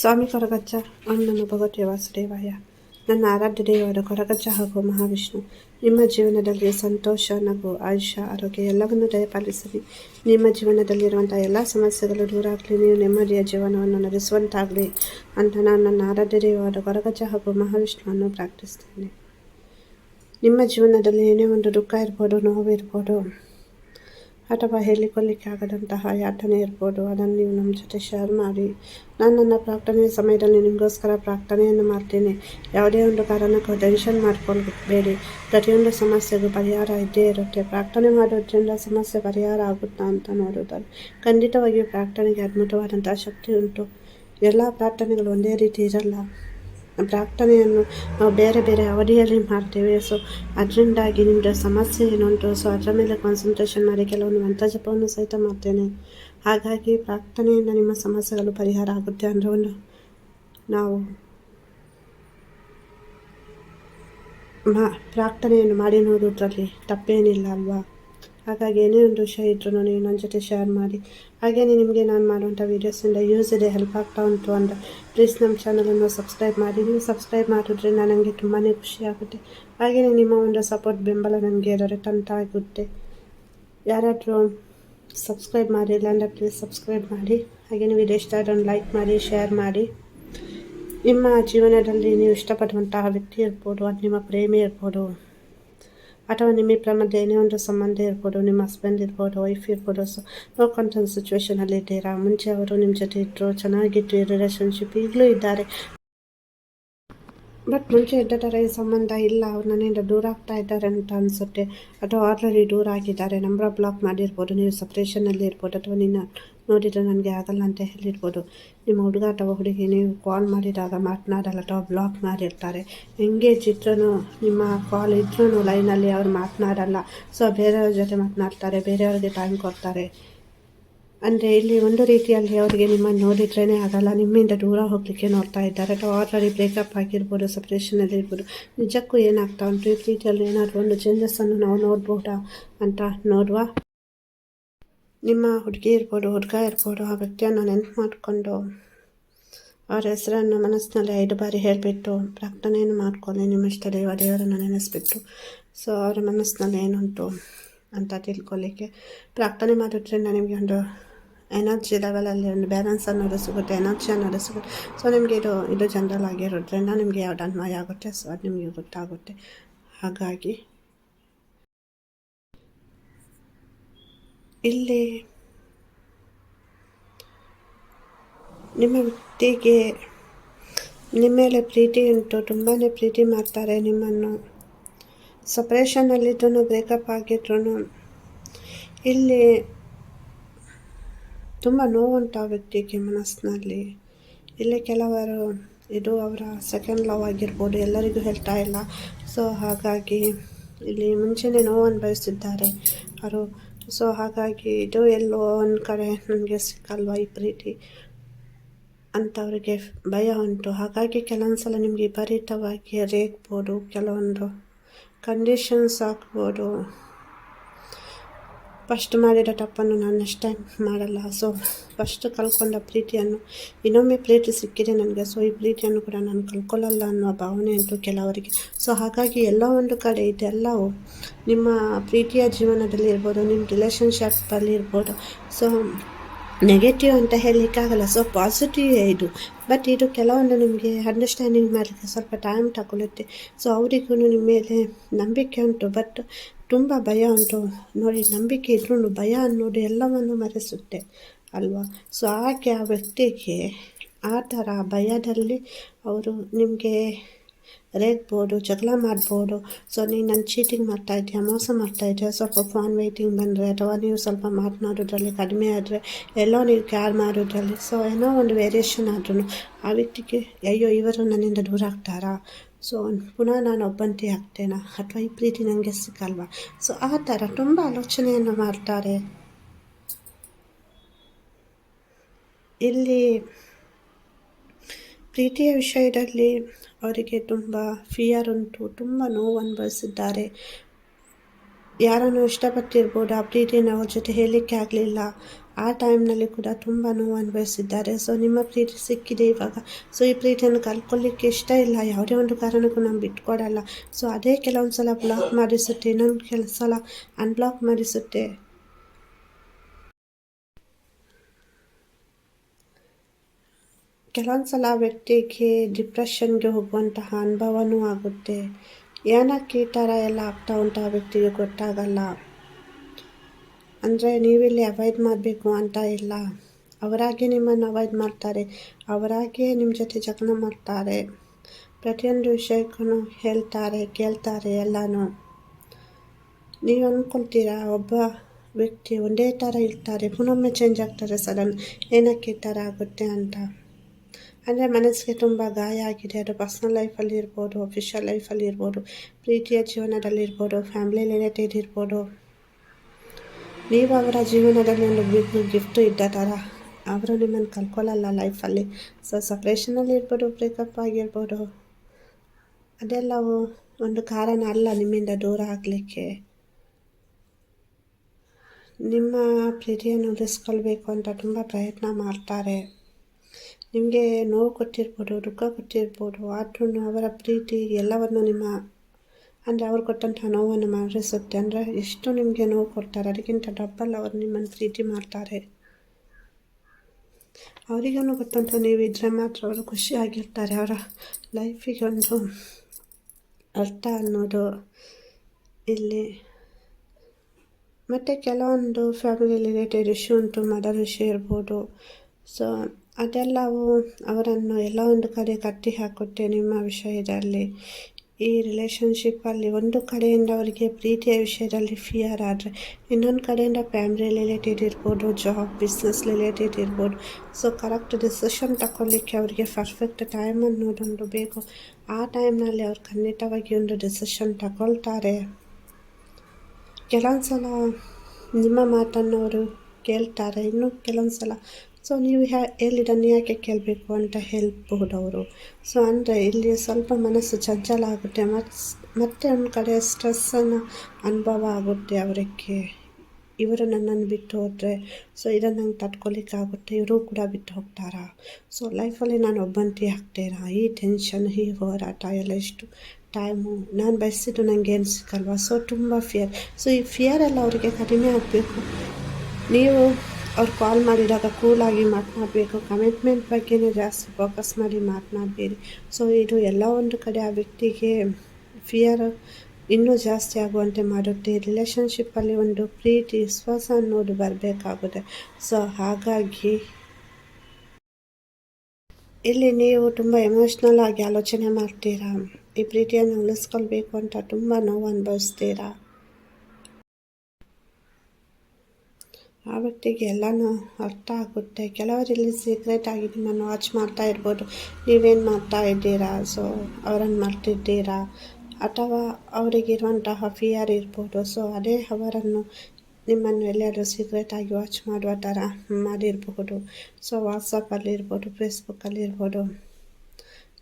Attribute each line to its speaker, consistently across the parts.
Speaker 1: ಸ್ವಾಮಿ ಕೊರಗಜ್ಜ ಅಣ್ಣನ ಭಗವತಿ ವಾಸುದೇವಾಯ. ನನ್ನ ಆರಾಧ್ಯ ದೇವರ ಹಾಗೂ ಮಹಾವಿಷ್ಣು. ನಿಮ್ಮ ಜೀವನದಲ್ಲಿ ಸಂತೋಷ, ನಗು, ಆಯುಷ್ಯ, ಆರೋಗ್ಯ ಎಲ್ಲವನ್ನೂ ದಯಪಾಲಿಸಲಿ. ನಿಮ್ಮ ಜೀವನದಲ್ಲಿರುವಂಥ ಎಲ್ಲ ಸಮಸ್ಯೆಗಳು ದೂರ ಆಗಲಿ ನೀವು ನೆಮ್ಮದಿಯ ಜೀವನವನ್ನು ನಡೆಸುವಂತಾಗಲಿ ಅಂತ ನಾನು ನನ್ನ ಆರಾಧ್ಯ ದೇವರ ಹಾಗೂ ಮಹಾವಿಷ್ಣುವನ್ನು ಪ್ರಾರ್ಥಿಸ್ತೇನೆ. ನಿಮ್ಮ ಜೀವನದಲ್ಲಿ ಏನೇ ಒಂದು ದುಃಖ ಇರ್ಬೋದು, ನೋವು ಇರ್ಬೋದು ಅಥವಾ ಹೇಳಿಕೊಳ್ಳಿಕ್ಕೆ ಆಗದಂತಹ ಯಾತನೆ ಇರ್ಬೋದು. ಅದನ್ನು ನೀವು ನಮ್ಮ ಜೊತೆ ಶೇರ್ ಮಾಡಿ. ನಾನು ನನ್ನ ಪ್ರಾರ್ಥನೆಯ ಸಮಯದಲ್ಲಿ ನಿಮಗೋಸ್ಕರ ಪ್ರಾರ್ಥನೆಯನ್ನು ಮಾಡ್ತೀನಿ. ಯಾವುದೇ ಒಂದು ಕಾರಣಕ್ಕೂ ಟೆನ್ಷನ್ ಮಾಡ್ಕೊಳ್ಬೇಡಿ. ಪ್ರತಿಯೊಂದು ಸಮಸ್ಯೆಗೂ ಪರಿಹಾರ ಇದ್ದೇ ಇರುತ್ತೆ. ಪ್ರಾರ್ಥನೆ ಮಾಡೋದ್ರಿಂದ ಸಮಸ್ಯೆ ಪರಿಹಾರ ಆಗುತ್ತಾ ಅಂತ ನೋಡೋದಾದ್ರೆ ಖಂಡಿತವಾಗಿಯೂ ಪ್ರಾರ್ಥನೆಗೆ ಅದ್ಭುತವಾದಂತಹ ಶಕ್ತಿ ಉಂಟು. ಎಲ್ಲ ಪ್ರಾರ್ಥನೆಗಳು ಒಂದೇ ರೀತಿ ಇರಲ್ಲ. ಪ್ರಾರ್ಥನೆಯನ್ನು ನಾವು ಬೇರೆ ಬೇರೆ ಅವಧಿಯಲ್ಲಿ ಮಾಡ್ತೇವೆ. ಸೊ ಅದರಿಂದಾಗಿ ನಿಮ್ಮದು ಸಮಸ್ಯೆ ಏನುಂಟು ಸೊ ಅದರ ಮೇಲೆ ಕಾನ್ಸಂಟ್ರೇಷನ್ ಮಾಡಿ, ಕೆಲವೊಂದು ಮಂತ್ರಜಪವನ್ನು ಸಹಿತ ಮಾಡ್ತೇನೆ. ಹಾಗಾಗಿ ಪ್ರಾರ್ಥನೆಯಿಂದ ನಿಮ್ಮ ಸಮಸ್ಯೆಗಳು ಪರಿಹಾರ ಆಗುತ್ತೆ ಅಂದರೆ ಒಂದು ನಾವು ಮಾ, ಪ್ರಾರ್ಥನೆಯನ್ನು ಮಾಡಿ ನೋಡೋದ್ರಲ್ಲಿ ತಪ್ಪೇನಿಲ್ಲ ಅಲ್ವಾ? ಹಾಗಾಗಿ ಏನೇ ಒಂದು ವಿಷಯ ಇದ್ರೂ ನೀವು ನನ್ನ ಜೊತೆ ಶೇರ್ ಮಾಡಿ. ಹಾಗೆಯೇ ನಿಮಗೆ ನಾನು ಮಾಡುವಂಥ ವೀಡಿಯೋಸಿಂದ ಯೂಸ್ ಇದೆ ಹೆಲ್ಪ್ ಆಗ್ತಾ ಉಂಟು ಅಂತ. ಪ್ಲೀಸ್ ನಮ್ಮ ಚಾನಲನ್ನು ಸಬ್ಸ್ಕ್ರೈಬ್ ಮಾಡಿ. ನೀವು ಸಬ್ಸ್ಕ್ರೈಬ್ ಮಾಡಿದ್ರೆ ನನಗೆ ತುಂಬಾ ಖುಷಿ ಆಗುತ್ತೆ. ಹಾಗೆಯೇ ನಿಮ್ಮ ಒಂದು ಸಪೋರ್ಟ್ ಬೆಂಬಲ ನನಗೆ ದೊರೆತಂತ ತಂತಾಗುತ್ತೆ ಯಾರಾದರೂ ಸಬ್ಸ್ಕ್ರೈಬ್ ಮಾಡಿಲ್ಲ ಅಂದರೆ ಪ್ಲೀಸ್ ಸಬ್ಸ್ಕ್ರೈಬ್ ಮಾಡಿ. ಹಾಗೆ ನೀವು ಇಷ್ಟ ಆದ್ರೆ ಲೈಕ್ ಮಾಡಿ ಶೇರ್ ಮಾಡಿ. ನಿಮ್ಮ ಜೀವನದಲ್ಲಿ ನೀವು ಇಷ್ಟಪಡುವಂತಹ ವ್ಯಕ್ತಿ ಇರ್ಬೋದು ಅದು ನಿಮ್ಮ ಪ್ರೇಮಿ ಇರ್ಬೋದು ಅಥವಾ ನಿಮ್ಮಿಬ್ಬರ ಮಧ್ಯೆ ಏನೇ ಒಂದು ಸಂಬಂಧ ಇರ್ಬೋದು ನಿಮ್ಮ ಹಸ್ಬೆಂಡ್ ಇರ್ಬೋದು ವೈಫ್ ಇರ್ಬೋದು ಸೊ ನೋಡ್ಕೊಂತ ಸಿಚುವೇಶನಲ್ಲಿ ಇದ್ದೀರಾ ಮುಂಚೆ ಅವರು ನಿಮ್ಮ ಜೊತೆ ಇದ್ದರು ಚೆನ್ನಾಗಿತ್ತು ರಿಲೇಷನ್ಶಿಪ್ ಈಗಲೂ ಇದ್ದಾರೆ ಬಟ್ ಮುಂಚೆ ಇದ್ದ ಥರ ಈ ಸಂಬಂಧ ಇಲ್ಲ, ಅವ್ರು ನನ್ನಿಂದ ದೂರ ಆಗ್ತಾ ಇದ್ದಾರೆ ಅಂತ ಅನಿಸುತ್ತೆ. ಅಥವಾ ಆಲ್ರೆಡಿ ದೂರ ಆಗಿದ್ದಾರೆ ನಂಬರ್ ಬ್ಲಾಕ್ ಮಾಡಿರ್ಬೋದು, ನೀವು ಸಪ್ರೇಷನಲ್ಲಿ ಇರ್ಬೋದು, ಅಥವಾ ನಿನ್ನ ನೋಡಿದರೆ ನನಗೆ ಆಗಲ್ಲ ಅಂತ ಹೇಳಿರ್ಬೋದು. ನಿಮ್ಮ ಹುಡುಗ ಅಥವಾ ಹುಡುಗಿ ನೀವು ಕಾಲ್ ಮಾಡಿದಾಗ ಮಾತನಾಡಲ್ಲ ಅಥವಾ ಬ್ಲಾಕ್ ಮಾಡಿರ್ತಾರೆ. ಹೆಂಗೆ ಚಿತ್ರನೂ, ನಿಮ್ಮ ಕಾಲ್ ಇದ್ರೂ ಲೈನಲ್ಲಿ ಅವ್ರು ಮಾತನಾಡಲ್ಲ. ಸೊ ಬೇರೆಯವ್ರ ಜೊತೆ ಮಾತನಾಡ್ತಾರೆ, ಬೇರೆಯವ್ರಿಗೆ ಟೈಮ್ ಕೊಡ್ತಾರೆ. ಅಂದರೆ ಇಲ್ಲಿ ಒಂದು ರೀತಿಯಲ್ಲಿ ಅವರಿಗೆ ನಿಮ್ಮನ್ನು ನೋಡಿದ್ರೇ ಆಗಲ್ಲ, ನಿಮ್ಮಿಂದ ದೂರ ಹೋಗಲಿಕ್ಕೆ ನೋಡ್ತಾ ಇದ್ದಾರೆ. ಅಥವಾ ಆಲ್ರೆಡಿ ಬ್ರೇಕಪ್ ಆಗಿರ್ಬೋದು ಸಪ್ರೇಷನಲ್ಲಿ ಇರ್ಬೋದು. ನಿಜಕ್ಕೂ ಏನಾಗ್ತಾ ಉಂಟು? ಈ ರೀತಿಯಲ್ಲಿ ಏನಾದರೂ ಒಂದು ಚೇಂಜಸ್ಸನ್ನು ನಾವು ನೋಡ್ಬೋದಾ ಅಂತ ನೋಡುವ. ನಿಮ್ಮ ಹುಡುಗಿ ಇರ್ಬೋದು, ಹುಡುಗ ಇರ್ಬೋದು, ಆ ವ್ಯಕ್ತಿಯನ್ನು ನೆನಪು ಮಾಡಿಕೊಂಡು ಅವರ ಹೆಸರನ್ನು ಮನಸ್ಸಿನಲ್ಲಿ ಐದು ಬಾರಿ ಹೇಳಿಬಿಟ್ಟು ಪ್ರಾರ್ಥನೆಯನ್ನು ಮಾಡ್ಕೊಳ್ಳಿ ನಿಮ್ಮ ದೇವ ದೇವರನ್ನು ನೆನೆಸ್ಬಿಟ್ಟು ಸೊ ಅವರ ಮನಸ್ಸಿನಲ್ಲಿ ಏನುಂಟು ಅಂತ ತಿಳ್ಕೊಳ್ಳಿಕ್ಕೆ ಪ್ರಾರ್ಥನೆ ಮಾಡೋದ್ರಿಂದ ನಿಮಗೆ ಒಂದು ಎನರ್ಜಿ ಲೆವೆಲಲ್ಲಿ ಒಂದು ಬ್ಯಾಲೆನ್ಸ್ ಅನ್ನೋದು ಸಿಗುತ್ತೆ ಎನರ್ಜಿ ಅನ್ನೋದು ಸಿಗುತ್ತೆ. ಸೊ ನಿಮಗೆ ಇದು ಇದು ಜನರಲ್ ಆಗಿರೋದ್ರಿಂದ ನಿಮಗೆ ಯಾವ್ದು ಅನ್ವಯ ಆಗುತ್ತೆ? ಸೊ ಅದು ನಿಮಗೆ ಗೊತ್ತಾಗುತ್ತೆ. ಹಾಗಾಗಿ, ಇಲ್ಲಿ ನಿಮ್ಮ ವ್ಯಕ್ತಿಗೆ, ನಿಮ್ಮ ಮೇಲೆ ಪ್ರೀತಿ ಉಂಟು ತುಂಬಾ ಪ್ರೀತಿ ಮಾಡ್ತಾರೆ ನಿಮ್ಮನ್ನು. ಸಪ್ರೇಷನಲ್ಲಿದ್ದೂ ಬ್ರೇಕಪ್ ಆಗಿದ್ರು ಇಲ್ಲಿ ತುಂಬ ನೋವುಂಟು ಆ ವ್ಯಕ್ತಿಗೆ ಮನಸ್ಸಿನಲ್ಲಿ. ಇಲ್ಲಿ ಕೆಲವರು ಇದು ಅವರ ಸೆಕೆಂಡ್ ಲವ್ ಆಗಿರ್ಬೋದು, ಎಲ್ಲರಿಗೂ ಹೇಳ್ತಾ ಇಲ್ಲ. ಸೊ ಹಾಗಾಗಿ ಇಲ್ಲಿ ಮುಂಚೆನೇ ನೋವು ಅನುಭವಿಸಿದ್ದಾರೆ ಅವರು. ಸೊ ಹಾಗಾಗಿ ಇದು ಎಲ್ಲೋ ಒಂದು ಕಡೆ ನನಗೆ ಸಿಕ್ಕಲ್ವ ಈ ಪ್ರೀತಿ ಅಂತ ಅವರಿಗೆ ಭಯ ಉಂಟು. ಹಾಗಾಗಿ ಕೆಲವೊಂದು ಸಲ ನಿಮಗೆ ವಿಪರೀತವಾಗಿ ರೇಗ್ಬೋದು, ಕೆಲವೊಂದು ಕಂಡೀಷನ್ಸ್ ಹಾಕ್ಬೋದು ಫಸ್ಟ್ ಮಾಡಿರೋ ತಪ್ಪನ್ನು ನಾನು ನೆಕ್ಸ್ಟ್ ಟೈಮ್ ಮಾಡಲ್ಲ. ಸೊ ಫಸ್ಟ್ ಕಳ್ಕೊಂಡ ಪ್ರೀತಿಯನ್ನು, ಇನ್ನೊಮ್ಮೆ ಪ್ರೀತಿ ಸಿಕ್ಕಿದೆ ನನಗೆ ಸೊ ಈ ಪ್ರೀತಿಯನ್ನು ಕೂಡ ನಾನು ಕಳ್ಕೊಳ್ಳಲ್ಲ ಅನ್ನೋ ಭಾವನೆ ಉಂಟು ಕೆಲವರಿಗೆ. ಸೊ ಹಾಗಾಗಿ ಎಲ್ಲ ಒಂದು ಕಡೆ ಇದೆಲ್ಲವೂ ನಿಮ್ಮ ಪ್ರೀತಿಯ ಜೀವನದಲ್ಲಿ ಇರ್ಬೋದು, ನಿಮ್ಮ ರಿಲೇಷನ್ಶಿಪ್ಪಲ್ಲಿ ಇರ್ಬೋದು. ಸೊ ನೆಗೆಟಿವ್ ಅಂತ ಹೇಳಲಿಕ್ಕಾಗಲ್ಲ ಸೊ ಪಾಸಿಟಿವ್ ಇದು. ಬಟ್ ಇದು ಕೆಲವೊಂದು ನಿಮಗೆ ಅಂಡರ್ಸ್ಟ್ಯಾಂಡಿಂಗ್ ಮಾಡಲಿಕ್ಕೆ ಸ್ವಲ್ಪ ಟೈಮ್ ತಗೊಳ್ಳುತ್ತೆ ಸೊ ಅವರಿಗೂ ನಿಮ್ಮ ಮೇಲೆ ನಂಬಿಕೆ ಉಂಟು. ಬಟ್ ತುಂಬ ಭಯ ಉಂಟು. ನೋಡಿ, ನಂಬಿಕೆ ಇದ್ರೂ ಭಯ ಅನ್ನೋದು ಎಲ್ಲವನ್ನು ಮರೆಸುತ್ತೆ, ಅಲ್ವಾ? ಸೊ ಆಕೆ ಆ ವ್ಯಕ್ತಿಗೆ ಆ ಥರ ಭಯದಲ್ಲಿ ಅವರು ನಿಮಗೆ ರೇಗ್ಬೋದು, ಜಗಳ ಮಾಡ್ಬೋದು. ಸೊ ನೀನು ನನ್ನ ಚೀಟಿಂಗ್ ಮಾಡ್ತಾ ಇದೆಯಾ ಮೋಸ ಮಾಡ್ತಾ ಇದೆಯಾ ಸ್ವಲ್ಪ ಫೋನ್ ವೇಟಿಂಗ್ ಬಂದರೆ ಅಥವಾ ನೀವು ಸ್ವಲ್ಪ ಮಾತನಾಡೋದ್ರಲ್ಲಿ ಕಡಿಮೆ ಆದರೆ, ಎಲ್ಲೋ ನೀವು ಕ್ಯಾರ್ ಮಾಡೋದ್ರಲ್ಲಿ. ಸೊ ಏನೋ ಒಂದು ವೇರಿಯೇಷನ್ ಆದ್ರೂ ಆ ವ್ಯಕ್ತಿಗೆ, ಅಯ್ಯೋ, ಇವರು ನನ್ನಿಂದ ದೂರ ಆಗ್ತಾರಾ? ಸೊ ಪುನಃ ನಾನು ಒಬ್ಬಂತಿ ಆಗ್ತೇನಾ. ಅಥವಾ ಈ ಪ್ರೀತಿ ನನಗೆ ಸಿಕ್ಕಲ್ವಾ ಸೊ ಆ ಥರ ತುಂಬ ಆಲೋಚನೆಯನ್ನು ಮಾಡ್ತಾರೆ. ಇಲ್ಲಿ ಪ್ರೀತಿಯ ವಿಷಯದಲ್ಲಿ ಅವರಿಗೆ ತುಂಬ ಫಿಯರ್ ಉಂಟು. ತುಂಬ ನೋವು ಅನುಭವಿಸಿದ್ದಾರೆ ಯಾರನ್ನು ಇಷ್ಟಪಟ್ಟಿರ್ಬೋದು ಆ ಪ್ರೀತಿನ ಅವ್ರ ಜೊತೆ ಹೇಳಲಿಕ್ಕೆ ಆಗಲಿಲ್ಲ. ಆ ಟೈಮ್ನಲ್ಲಿ ಕೂಡ ತುಂಬ ನೋವು ಅನುಭವಿಸಿದ್ದಾರೆ. ಸೊ ನಿಮ್ಮ ಪ್ರೀತಿ ಸಿಕ್ಕಿದೆ ಇವಾಗ. ಸೊ ಈ ಪ್ರೀತಿಯನ್ನು ಕಲ್ತ್ಕೊಳ್ಳಿಕ್ಕೆ ಇಷ್ಟ ಇಲ್ಲ. ಯಾವುದೇ ಒಂದು ಕಾರಣಕ್ಕೂ ನಾನು ಬಿಟ್ಕೊಡಲ್ಲ. ಸೊ ಅದೇ ಕೆಲವೊಂದು ಸಲ ಬ್ಲಾಕ್ ಮಾಡಿಸುತ್ತೆ. ಇನ್ನೊಂದು ಕೆಲವು ಸಲ ಅನ್ಬ್ಲಾಕ್ ಮಾಡಿಸುತ್ತೆ. ಕೆಲವೊಂದು ಸಲ ವ್ಯಕ್ತಿಗೆ ಡಿಪ್ರೆಷನ್ಗೆ ಹೋಗುವಂತಹ ಅನುಭವನೂ ಆಗುತ್ತೆ. ಏನಕ್ಕೆ ಈ ಥರ ಎಲ್ಲ ಆಗ್ತಾ ಉಂಟು ಆ ವ್ಯಕ್ತಿಗೆ ಗೊತ್ತಾಗಲ್ಲ. ಅಂದರೆ ನೀವಿಲ್ಲಿ ಅವಾಯ್ಡ್ ಮಾಡಬೇಕು ಅಂತ ಇಲ್ಲ. ಅವರಾಗೆ ನಿಮ್ಮನ್ನು ಅವಾಯ್ಡ್ ಮಾಡ್ತಾರೆ. ಅವರಾಗೆ ನಿಮ್ಮ ಜೊತೆ ಜಗಳ ಮಾಡ್ತಾರೆ. ಪ್ರತಿಯೊಂದು ವಿಷಯಕ್ಕೂ ಹೇಳ್ತಾರೆ, ಕೇಳ್ತಾರೆ ಎಲ್ಲನೂ. ನೀವು ಅಂದ್ಕೊಳ್ತೀರಾ ಒಬ್ಬ ವ್ಯಕ್ತಿ ಒಂದೇ ಥರ ಇರ್ತಾರೆ, ಪುನೊಮ್ಮೆ ಚೇಂಜ್ ಆಗ್ತಾರೆ ಸಡನ್ ಏನಕ್ಕೆ ಈ ಥರ ಆಗುತ್ತೆ ಅಂತ. ಅಂದರೆ ಮನಸ್ಸಿಗೆ ತುಂಬ ಗಾಯ ಆಗಿದೆ. ಅದು ಪರ್ಸ್ನಲ್ ಲೈಫಲ್ಲಿ ಇರ್ಬೋದು ಅಫಿಷಿಯಲ್ ಲೈಫಲ್ಲಿ ಇರ್ಬೋದು, ಪ್ರೀತಿಯ ಜೀವನದಲ್ಲಿ ಇರ್ಬೋದು ಫ್ಯಾಮಿಲಿ ರಿಲೇಟೆಡ್ ಇರ್ಬೋದು. ನೀವು ಅವರ ಜೀವನದಲ್ಲಿ ಒಂದು ಬಿಗ್ ಗಿಫ್ಟು ಇದ್ದ ಥರ ಅವರು ನಿಮ್ಮನ್ನು ಕಲ್ಕೊಳ್ಳಲ್ಲ ಲೈಫಲ್ಲಿ ಸೊ ಸಪ್ರೇಷನಲ್ಲಿ ಇರ್ಬೋದು ಬ್ರೇಕಪ್ ಆಗಿರ್ಬೋದು ಅದೆಲ್ಲವು ಒಂದು ಕಾರಣ ಅಲ್ಲ ನಿಮ್ಮಿಂದ ದೂರ ಆಗಲಿಕ್ಕೆ. ನಿಮ್ಮ ಪ್ರೀತಿಯನ್ನು ಉಳಿಸ್ಕೊಳ್ಬೇಕು ಅಂತ ತುಂಬ ಪ್ರಯತ್ನ ಮಾಡ್ತಾರೆ. ನಿಮಗೆ ನೋವು ಕೊಟ್ಟಿರ್ಬೋದು, ದುಃಖ ಕೊಟ್ಟಿರ್ಬೋದು, ಆದ್ರೂ ಅವರ ಪ್ರೀತಿ ಎಲ್ಲವನ್ನು ನಿಮ್ಮ ಅಂದರೆ ಅವ್ರು ಕೊಟ್ಟಂಥ ನೋವನ್ನು ಮರೆಸುತ್ತೆ ಅಂದರೆ ಎಷ್ಟು ನಿಮಗೆ ನೋವು ಕೊಡ್ತಾರೆ? ಅದಕ್ಕಿಂತ ಡಬ್ಬಲ್ ಅವರು ನಿಮ್ಮನ್ನು ಪ್ರೀತಿ ಮಾಡ್ತಾರೆ. ಅವರಿಗೂ ಗೊತ್ತಂತ ನೀವು ಇದ್ದರೆ ಮಾತ್ರ ಅವರು ಖುಷಿಯಾಗಿರ್ತಾರೆ ಅವರ ಲೈಫಿಗೆ ಒಂದು ಅರ್ಥ ಅನ್ನೋದು ಇಲ್ಲಿ. ಮತ್ತು ಕೆಲವೊಂದು ಫ್ಯಾಮಿಲಿ ರಿಲೇಟೆಡ್ ಇಶ್ಯೂ ಉಂಟು ಮದರ್ ಇಶ್ಯೂ ಇರ್ಬೋದು. ಸೊ ಅದೆಲ್ಲವೂ ಅವರನ್ನು ಎಲ್ಲ ಒಂದು ಕಡೆ ಕಟ್ಟಿ ಹಾಕುತ್ತೆ ನಿಮ್ಮ ವಿಷಯದಲ್ಲಿ. ಈ ರಿಲೇಷನ್ಶಿಪ್ಪಲ್ಲಿ ಒಂದು ಕಡೆಯಿಂದ ಅವರಿಗೆ ಪ್ರೀತಿಯ ವಿಷಯದಲ್ಲಿ ಫಿಯರ್ ಆದರೆ, ಇನ್ನೊಂದು ಕಡೆಯಿಂದ ಫ್ಯಾಮಿಲಿ ರಿಲೇಟೆಡ್ ಇರ್ಬೋದು ಜಾಬ್ ಬಿಸ್ನೆಸ್ ರಿಲೇಟೆಡ್ ಇರ್ಬೋದು. ಸೊ ಕರೆಕ್ಟ್ ಡಿಸಿಷನ್ ತಗೊಳ್ಳಿಕ್ಕೆ ಅವರಿಗೆ ಪರ್ಫೆಕ್ಟ್ ಟೈಮ್ ಅನ್ನೋದೊಂದು ಬೇಕು. ಆ ಟೈಮ್ನಲ್ಲಿ ಅವ್ರು ಖಂಡಿತವಾಗಿ ಒಂದು ಡಿಸಿಷನ್ ತಗೊಳ್ತಾರೆ ಕೆಲವೊಂದು ಸಲ ನಿಮ್ಮ ಮಾತನ್ನು ಅವರು ಕೇಳ್ತಾರೆ. ಇನ್ನು ಕೆಲವೊಂದು ಸಲ ಸೊ ನೀವು ಹ್ಯಾ ಎಲ್ಲಿಡನ್ನು ಯಾಕೆ ಕೇಳಬೇಕು ಅಂತ ಹೇಳ್ಬಹುದು ಅವರು ಸೊ ಅಂದರೆ ಇಲ್ಲಿ ಸ್ವಲ್ಪ ಮನಸ್ಸು ಚಂಚಲ ಆಗುತ್ತೆ. ಮತ್ತು ಒಂದು ಕಡೆ ಸ್ಟ್ರೆಸ್ಸನ್ನು ಅನುಭವ ಆಗುತ್ತೆ ಅವರಿಗೆ. ಇವರು ನನ್ನನ್ನು ಬಿಟ್ಟು ಹೋದರೆ ಸೊ ಇದನ್ನು ನಂಗೆ ತಡ್ಕೊಲಿಕ್ಕಾಗುತ್ತೆ ಇವರು ಕೂಡ ಬಿಟ್ಟು ಹೋಗ್ತಾರಾ? ಸೊ ಲೈಫಲ್ಲಿ ನಾನು ಒಬ್ಬಂತಿ ಆಗ್ತೇನಾ? ಈ ಟೆನ್ಷನ್ ಈ ಹೋರಾಟ ಎಲ್ಲ ಎಷ್ಟು ಟೈಮು ನಾನು ಬಯಸಿದ್ದು ನನಗೆ ಏನು ಸೊ ತುಂಬ ಫಿಯರ್ ಸೊ ಈ ಫಿಯರೆಲ್ಲ ಅವರಿಗೆ ಕಡಿಮೆ ಆಗಬೇಕು. ನೀವು ಅವ್ರು ಕಾಲ್ ಮಾಡಿದಾಗ ಕೂಲಾಗಿ ಮಾತನಾಡಬೇಕು. ಕಮಿಟ್ಮೆಂಟ್ ಬಗ್ಗೆನೇ ಜಾಸ್ತಿ ಫೋಕಸ್ ಮಾಡಿ ಮಾತನಾಡಬೇಡಿ. ಸೊ ಇದು ಎಲ್ಲ ಒಂದು ಕಡೆ ಆ ವ್ಯಕ್ತಿಗೆ ಫಿಯರ್ ಇನ್ನೂ ಜಾಸ್ತಿ ಆಗುವಂತೆ ಮಾಡುತ್ತೆ. ರಿಲೇಷನ್ಶಿಪ್ಪಲ್ಲಿ ಒಂದು ಪ್ರೀತಿ, ವಿಶ್ವಾಸ ಅನ್ನೋದು ಬರಬೇಕಾಗುತ್ತೆ. ಸೊ ಹಾಗಾಗಿ ಇಲ್ಲಿ ನೀವು ತುಂಬ ಎಮೋಷ್ನಲ್ ಆಗಿ ಆಲೋಚನೆ ಮಾಡ್ತೀರಾ? ಈ ಪ್ರೀತಿಯನ್ನು ಉಳಿಸ್ಕೊಳ್ಬೇಕು ಅಂತ ತುಂಬ ನೋವು ಅನುಭವಿಸ್ತೀರಾ? ಆ ಎಲ್ಲನೂ ಅರ್ಥ ಆಗುತ್ತೆ. ಕೆಲವರಲ್ಲಿ ಸೀಕ್ರೆಟ್ ಆಗಿ ನಿಮ್ಮನ್ನು ವಾಚ್ ಮಾಡ್ತಾ ಇರ್ಬೋದು. ನೀವೇನು ಮಾಡ್ತಾ ಇದ್ದೀರಾ? ಸೊ ಅವರನ್ನು ಮಾಡ್ತಿದ್ದೀರಾ ಅಥವಾ ಅವರಿಗಿರುವಂತಹ ಫಿಯರ್ ಇರ್ಬೋದು. ಸೊ ಅದೇ ಅವರನ್ನು ನಿಮ್ಮನ್ನು ಎಲ್ಲಾದರೂ ಸೀಕ್ರೆಟಾಗಿ ವಾಚ್ ಮಾಡುವ ಥರ ಮಾಡಿರಬಹುದು. ಸೊ ವಾಟ್ಸಪ್ಪಲ್ಲಿ ಇರ್ಬೋದು ಫೇಸ್ಬುಕ್ಕಲ್ಲಿ ಇರ್ಬೋದು.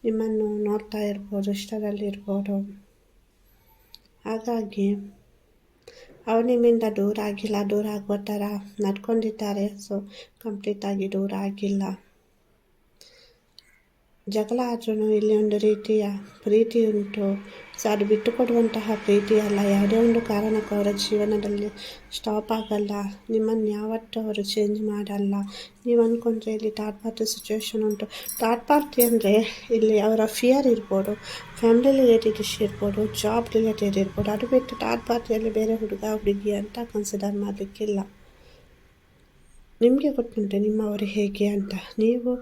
Speaker 1: ನಿಮ್ಮನ್ನು ನೋಡ್ತಾ ಇರ್ಬೋದು ಇಷ್ಟದಲ್ಲಿರ್ಬೋದು ಹಾಗಾಗಿ ಅವ್ರು ನಿಮ್ಮಿಂದ ದೂರ ಆಗಿಲ್ಲ ದೂರ ಆಗೋ ಥರ ನಡ್ಕೊಂಡಿದ್ದಾರೆ ಸೊ ಕಂಪ್ಲೀಟಾಗಿ ದೂರ ಆಗಿಲ್ಲ ಜಗಳ ಆದ್ರೂ ಇಲ್ಲಿ ಒಂದು ರೀತಿಯ ಪ್ರೀತಿ ಉಂಟು. ಸೊ ಅದು ಬಿಟ್ಟು ಕೊಡುವಂತಹ ಪ್ರೀತಿ ಅಲ್ಲ. ಯಾವುದೇ ಒಂದು ಕಾರಣಕ್ಕೂ ಅವರ ಜೀವನದಲ್ಲಿ ಸ್ಟಾಪ್ ಆಗಲ್ಲ. ನಿಮ್ಮನ್ನು ಯಾವತ್ತೂ ಅವರು ಚೇಂಜ್ ಮಾಡಲ್ಲ. ನೀವು ಅಂದ್ಕೊಂಡ್ರೆ ಇಲ್ಲಿ ಥರ್ಡ್ ಪಾರ್ಟಿ ಸಿಚುವೇಶನ್ ಉಂಟು. ಥರ್ಡ್ ಪಾರ್ಟಿ ಅಂದರೆ ಇಲ್ಲಿ ಅವರ ಫಿಯರ್ ಇರ್ಬೋದು ಫ್ಯಾಮಿಲಿ ರಿಲೇಟೆಡ್ ಇಶ್ಯೂ ಇರ್ಬೋದು ಜಾಬ್ ರಿಲೇಟೆಡ್ ಇರ್ಬೋದು. ಅದು ಬಿಟ್ಟು ಥರ್ಡ್ ಪಾರ್ಟಿಯಲ್ಲಿ ಬೇರೆ ಹುಡುಗ, ಹುಡುಗಿ ಅಂತ ಕನ್ಸಿಡರ್ ಮಾಡಲಿಕ್ಕಿಲ್ಲ. ನಿಮಗೆ ಗೊತ್ತುಂಟು, ನಿಮ್ಮವರು ಹೇಗೆ ಅಂತ. ನೀವು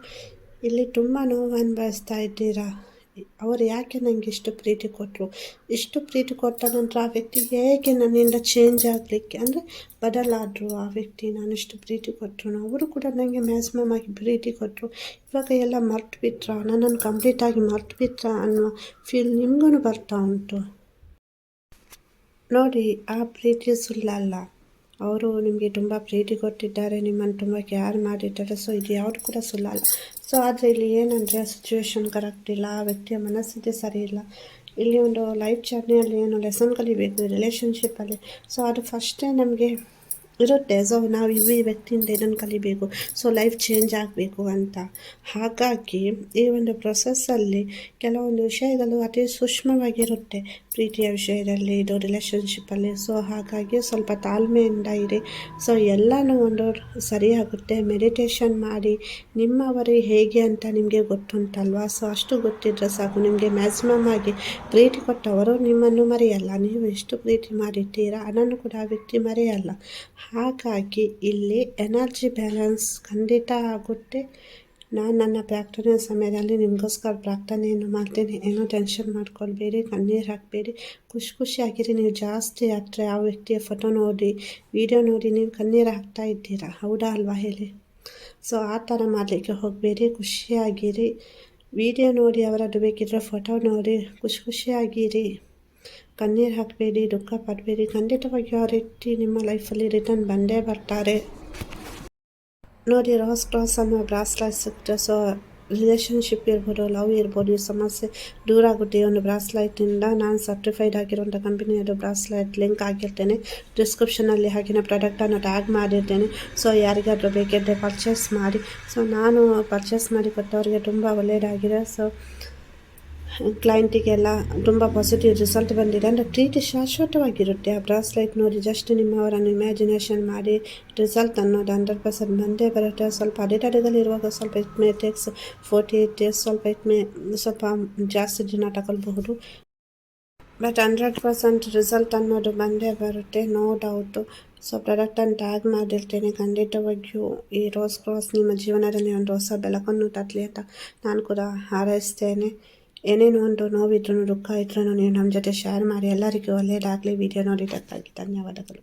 Speaker 1: ಇಲ್ಲಿ ತುಂಬ ನೋವು ಅನುಭವಿಸ್ತಾ ಇದ್ದೀರಾ? ಅವರು ಯಾಕೆ ನನಗೆ ಇಷ್ಟು ಪ್ರೀತಿ ಕೊಟ್ಟರು ಇಷ್ಟು ಪ್ರೀತಿ ಕೊಟ್ಟ ನಂತರ ಆ ವ್ಯಕ್ತಿ ಹೇಗೆ ನನ್ನಿಂದ ಚೇಂಜ್ ಆಗಲಿಕ್ಕೆ ಅಂದರೆ ಬದಲಾದರು ಆ ವ್ಯಕ್ತಿ ನಾನು ಇಷ್ಟು ಪ್ರೀತಿ ಕೊಟ್ಟರು ಅವರು ಕೂಡ ನನಗೆ ಮ್ಯಾಕ್ಸಿಮಮ್ ಆಗಿ ಪ್ರೀತಿ ಕೊಟ್ಟರು ಇವಾಗ ಎಲ್ಲ ಮರ್ತು ಬಿಟ್ರ ನನ್ನನ್ನು ಕಂಪ್ಲೀಟಾಗಿ ಮರ್ತು ಬಿಟ್ರ ಅನ್ನೋ ಫೀಲ್ ನಿಮಗೂ ಬರ್ತಾ ಉಂಟು. ನೋಡಿ, ಆ ಪ್ರೀತಿ ಸುಳ್ಳಲ್ಲ. ಅವರು ನಿಮಗೆ ತುಂಬ ಪ್ರೀತಿ ಕೊಟ್ಟಿದ್ದಾರೆ, ನಿಮ್ಮನ್ನು ತುಂಬ ಕೇರ್ ಮಾಡಿದ್ದಾರೆ. ಸೊ ಇದು ಯಾವುದು ಕೂಡ ಸುಳ್ಳಲ್ಲ ಸೊ ಆದರೆ ಇಲ್ಲಿ ಏನಂದರೆ ಸಿಚುವೇಶನ್ ಕರೆಕ್ಟ್ ಇಲ್ಲ ಆ ವ್ಯಕ್ತಿಯ ಮನಸ್ಥಿತಿ ಸರಿ ಇಲ್ಲ. ಇಲ್ಲಿ ಒಂದು ಲೈಫ್ ಜರ್ನಿಯಲ್ಲಿ ಏನು ಲೆಸನ್ ಕಲಿಬೇಕು ರಿಲೇಷನ್ಶಿಪ್ಪಲ್ಲಿ ಸೊ ಅದು ಫಸ್ಟೇ ನಮಗೆ ಇರುತ್ತೆ ಸೊ ನಾವು ಈ ವ್ಯಕ್ತಿಯಿಂದ ಏನನ್ನು ಕಲಿಬೇಕು. ಸೊ ಲೈಫ್ ಚೇಂಜ್ ಆಗಬೇಕು ಅಂತ. ಹಾಗಾಗಿ ಈ ಒಂದು ಪ್ರೊಸೆಸ್ಸಲ್ಲಿ ಕೆಲವೊಂದು ವಿಷಯಗಳು ಅತಿ ಸೂಕ್ಷ್ಮವಾಗಿರುತ್ತೆ. ಪ್ರೀತಿಯ ವಿಷಯದಲ್ಲಿ, ಇದು ರಿಲೇಷನ್ಶಿಪ್ಪಲ್ಲಿ ಸೊ ಹಾಗಾಗಿ ಸ್ವಲ್ಪ ತಾಳ್ಮೆಯಿಂದ ಇರಿ. ಸೊ ಎಲ್ಲನೂ ಒಂದು ಸರಿಯಾಗುತ್ತೆ. ಮೆಡಿಟೇಷನ್ ಮಾಡಿ. ನಿಮ್ಮವರು ಹೇಗೆ ಅಂತ ನಿಮಗೆ ಗೊತ್ತುಂಟಲ್ವಾ? ಸೊ ಅಷ್ಟು ಗೊತ್ತಿದ್ರೆ ಸಾಕು. ನಿಮಗೆ ಮ್ಯಾಕ್ಸಿಮಮ್ ಆಗಿ ಪ್ರೀತಿ ಕೊಟ್ಟವರು ನಿಮ್ಮನ್ನು ಮರೆಯಲ್ಲ. ನೀವು ಎಷ್ಟು ಪ್ರೀತಿ ಮಾಡಿರ್ತೀರಾ ಅದನ್ನು ಕೂಡ ಆ ವ್ಯಕ್ತಿ ಮರೆಯಲ್ಲ. ಹಾಗಾಗಿ ಇಲ್ಲಿ ಎನರ್ಜಿ ಬ್ಯಾಲೆನ್ಸ್ ಖಂಡಿತ ಆಗುತ್ತೆ. ನಾನು ನನ್ನ ಪ್ರಾರ್ಥನೆ ಸಮಯದಲ್ಲಿ ನಿಮಗೋಸ್ಕರ ಪ್ರಾರ್ಥನೆಯನ್ನು ಮಾಡ್ತೇನೆ. ಏನೋ ಟೆನ್ಷನ್ ಮಾಡ್ಕೊಳ್ಬೇಡಿ, ಕಣ್ಣೀರು ಹಾಕಬೇಡಿ. ಖುಷಿ ಖುಷಿಯಾಗಿರಿ ನೀವು ಜಾಸ್ತಿ ಹತ್ರ ಯಾವ ವ್ಯಕ್ತಿಯ ಫೋಟೋ ನೋಡಿ, ವಿಡಿಯೋ ನೋಡಿ ನೀವು ಕಣ್ಣೀರು ಹಾಕ್ತಾ ಇದ್ದೀರಾ? ಹೌದಾ ಅಲ್ವಾ ಹೇಳಿ? ಸೊ, ಆ ಥರ ಮಾಡಲಿಕ್ಕೆ ಹೋಗಬೇಡಿ. ಖುಷಿಯಾಗಿರಿ. ವಿಡಿಯೋ ನೋಡಿ ಅವರದ್ದು ಬೇಕಿದ್ರೆ ಫೋಟೋ ನೋಡಿ. ಖುಷಿ ಖುಷಿಯಾಗಿರಿ ಕಣ್ಣೀರು ಹಾಕಬೇಡಿ, ದುಃಖ ಪಡಬೇಡಿ. ಖಂಡಿತವಾಗಿ ಆ ರೀತಿ ನಿಮ್ಮ ಲೈಫಲ್ಲಿ ರಿಟರ್ನ್ ಬಂದೇ ಬರ್ತಾರೆ. ನೋಡಿ ರಾಸ್ ಕ್ರಾಸ್ ಅನ್ನೋ ಬ್ರಾಸ್ಲೈಟ್ ಸಿಕ್ತು. ಸೊ ರಿಲೇಷನ್ಶಿಪ್ ಇರ್ಬೋದು ಲವ್ ಇರ್ಬೋದು, ಈ ಸಮಸ್ಯೆ ದೂರ ಆಗುತ್ತೆ. ಒಂದು ಬ್ರಾಸ್ಲೈಟಿಂದ ನಾನು ಸರ್ಟಿಫೈಡ್ ಆಗಿರುವಂಥ ಕಂಪನಿಯದು ಬ್ರಾಸ್ಲೈಟ್ ಲಿಂಕ್ ಆಗಿರ್ತೇನೆ. ಡಿಸ್ಕ್ರಿಪ್ಷನಲ್ಲಿ ಹಾಕಿನ ಪ್ರಾಡಕ್ಟನ್ನು ಟ್ಯಾಗ್ ಮಾಡಿರ್ತೇನೆ. ಸೊ ಯಾರಿಗಾದರೂ ಬೇಕಿದ್ದರೆ ಪರ್ಚೇಸ್ ಮಾಡಿ. ಸೊ ನಾನು ಪರ್ಚೇಸ್ ಮಾಡಿ ಕೊಟ್ಟವರಿಗೆ ತುಂಬ ಒಳ್ಳೆಯದಾಗಿದೆ ಸೊ ಕ್ಲೈಂಟಿಗೆಲ್ಲ ತುಂಬ ಪಾಸಿಟಿವ್ ರಿಸಲ್ಟ್ ಬಂದಿದೆ. ಅಂದರೆ ಪ್ರೀತಿ ಶಾಶ್ವತವಾಗಿರುತ್ತೆ. ಆ ಬ್ರಾಸ್ಲೈಟ್ ನೋಡಿ ಜಸ್ಟ್ ನಿಮ್ಮವರನ್ನು ಇಮ್ಯಾಜಿನೇಷನ್ ಮಾಡಿ ರಿಸಲ್ಟ್ ಅನ್ನೋದು ಹಂಡ್ರೆಡ್ ಪರ್ಸೆಂಟ್ ಬಂದೇ ಬರುತ್ತೆ. ಸ್ವಲ್ಪ ಅಡೆತಡೆಗಳಿರುವಾಗ ಸ್ವಲ್ಪ it may takes forty eight days ಸ್ವಲ್ಪ ಇಟ್ ಮೇ ಸ್ವಲ್ಪ ಜಾಸ್ತಿ ದಿನ ತಗೊಳ್ಬಹುದು. ಬಟ್ ಹಂಡ್ರೆಡ್ ಪರ್ಸೆಂಟ್ ರಿಸಲ್ಟ್ ಅನ್ನೋದು ಬಂದೇ ಬರುತ್ತೆ ನೋ ಡೌಟು ಸೊ ಪ್ರಾಡಕ್ಟನ್ನು ಟ್ಯಾಗ್ ಮಾಡಿರ್ತೇನೆ. ಖಂಡಿತವಾಗಿಯೂ ಈ ರೋಸ್ ಕ್ರಾಸ್ ನಿಮ್ಮ ಜೀವನದಲ್ಲಿ ಒಂದು ಹೊಸ ಬೆಳಕನ್ನು ತರಲಿ ಅಂತ ನಾನು ಕೂಡ ಹಾರೈಸ್ತೇನೆ. ಏನೇನು ಒಂದು ನೋವಿದ್ರೂ ದುಃಖ ಇದ್ರೂ ನೀವು ನಮ್ಮ ಜೊತೆ ಶೇರ್ ಮಾಡಿ. ಎಲ್ಲರಿಗೂ ಒಳ್ಳೆಯದಾಗಲಿ ವಿಡಿಯೋ ನೋಡಿದ್ದಕ್ಕಾಗಿ ಧನ್ಯವಾದಗಳು.